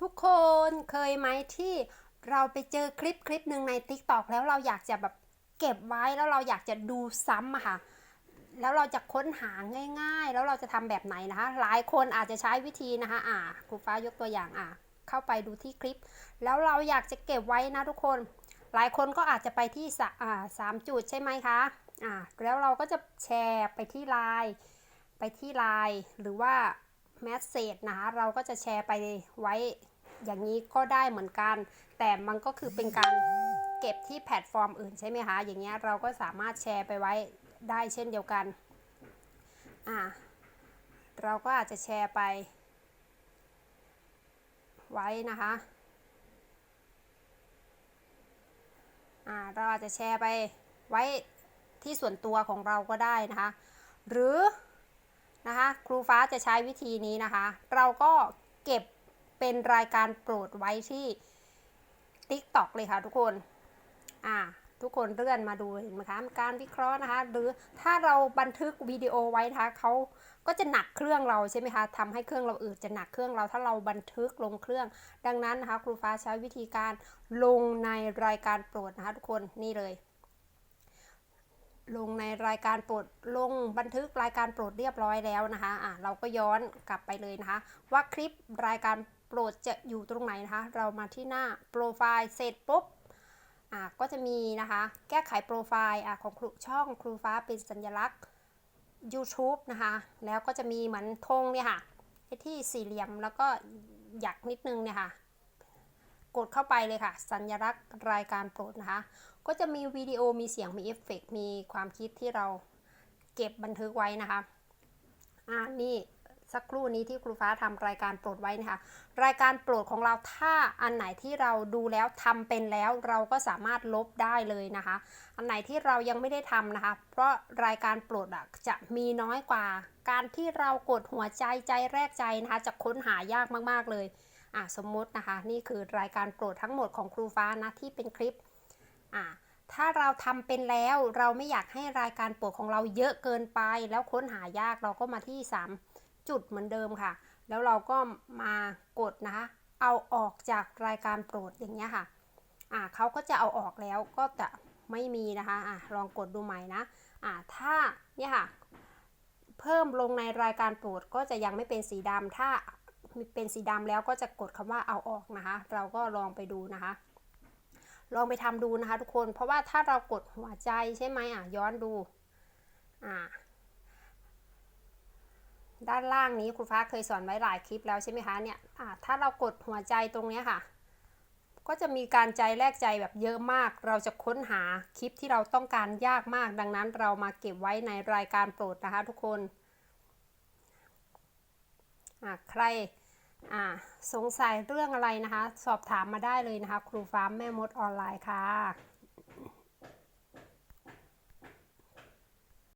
ทุกคนเคยไหมที่เราไปเจอคลิปคลิปหนึ่งใน t ิ k t o k แล้วเราอยากจะแบบเก็บไว้แล้วเราอยากจะดูซ้ำอะค่ะ แล้วเราจะค้นหาง่าย ๆ แล้วเราจะทำแบบไหนนะคะ หลายคนอาจจะใช้วิธีนะคะ อ่าครูฟ้ายกตัวอย่างอ่าเข้าไปดูที่คลิป แล้วเราอยากจะเก็บไว้นะทุกคน หลายคนก็อาจจะไปที่สอ่าสามจุดใช่ไหมคะอ่าแล้วเราก็จะแชร์ไปที่ไลน์ไปที่ไลน์หรือว่าแมสเซจนะคะเราก็จะแชร์ไปไว้ อย่างนี้ก็ได้เหมือนกัน แต่มันก็คือเป็นการเก็บที่แพลตฟอร์มอื่นใช่ไหมคะ อย่างเงี้ยเราก็สามารถแชร์ไปไว้ได้เช่นเดียวกัน อ่า เราก็อาจจะแชร์ไป ไว้นะคะ อ่า เราอาจจะแชร์ไปไว้ที่ส่วนตัวของเราก็ได้นะคะ หรือนะคะ ครูฟ้าจะใช้วิธีนี้นะคะ เราก็เก็บ เป็นรายการโปรดไว้ที่ TikTok เลยค่ะทุกคน อ่า ทุกคนเลื่อนมาดูเห็นไหมคะ การวิเคราะห์นะคะ หรือถ้าเราบันทึกวิดีโอไว้นะคะเขาก็จะหนักเครื่องเราใช่ไหมคะทำให้เครื่องเราอืดจะหนักเครื่องเรา ถ้าเราบันทึกลงเครื่อง ดังนั้นนะคะ ครูฟ้าใช้วิธีการลงในรายการโปรดนะคะทุกคน นี่เลยลงในรายการโปรดลงบันทึกรายการโปรดเรียบร้อยแล้วนะคะ อะเราก็ย้อนกลับไปเลยนะคะ ว่าคลิปรายการ โปรดจะอยู่ตรงไหนนะคะ เรามาที่หน้าโปรไฟล์เสร็จปุ๊บอะก็จะมีนะคะ แก้ไขโปรไฟล์อะของครูช่องครูฟ้าเป็นสัญลักษณ์ YouTube นะคะ แล้วก็จะมีเหมือนธงเนี่ยค่ะที่สี่เหลี่ยมแล้วก็หยักนิดนึงเนี่ยค่ะ กดเข้าไปเลยค่ะ สัญลักษณ์รายการโปรดนะคะ ก็จะมีวิดีโอมีเสียงมีเอฟเฟกต์มีความคิดที่เราเก็บบันทึกไว้นะคะ อ่านี่ สักครู่นี้ที่ครูฟ้าทำรายการโปรดไว้นะคะ รายการโปรดของเราถ้าอันไหนที่เราดูแล้วทำเป็นแล้วเราก็สามารถลบได้เลยนะคะ อันไหนที่เรายังไม่ได้ทำนะคะ เพราะรายการโปรดจะมีน้อยกว่า การที่เรากดหัวใจใจแรกใจนะคะจะค้นหายากมากๆเลยอะสมมตินะคะ นี่คือรายการโปรดทั้งหมดของครูฟ้านะที่เป็นคลิปอะถ้าเราทำเป็นแล้วเราไม่อยากให้รายการโปรดของเราเยอะเกินไป แล้วค้นหายากเราก็มาที่ 3 จุดเหมือนเดิมค่ะ แล้วเราก็มากดนะคะ เอาออกจากรายการโปรดอย่างเงี้ยค่ะ อ่าเขาก็จะเอาออกแล้วก็จะไม่มีนะคะ อะลองกดดูใหม่นะ อ่าถ้าเนี่ยค่ะ เพิ่มลงในรายการโปรดก็จะยังไม่เป็นสีดำถ้าเป็นสีดำแล้วก็จะกดคำว่าเอาออกนะคะ เราก็ลองไปดูนะคะลองไปทำดูนะคะทุกคน เพราะว่าถ้าเรากดหัวใจใช่ไหมอะย้อนดู อ่า ด้านล่างนี้ครูฟ้าเคยสอนไว้หลายคลิปแล้วใช่ไหมคะเนี่ยถ้าเรากดหัวใจตรงนี้ค่ะ ก็จะมีการใจแลกใจแบบเยอะมาก เราจะค้นหาคลิปที่เราต้องการยากมาก ดังนั้นเรามาเก็บไว้ในรายการโปรดนะคะทุกคนใครสงสัยเรื่องอะไรนะคะ สอบถามมาได้เลยนะคะ ครูฟ้าแม่มดออนไลน์ค่ะ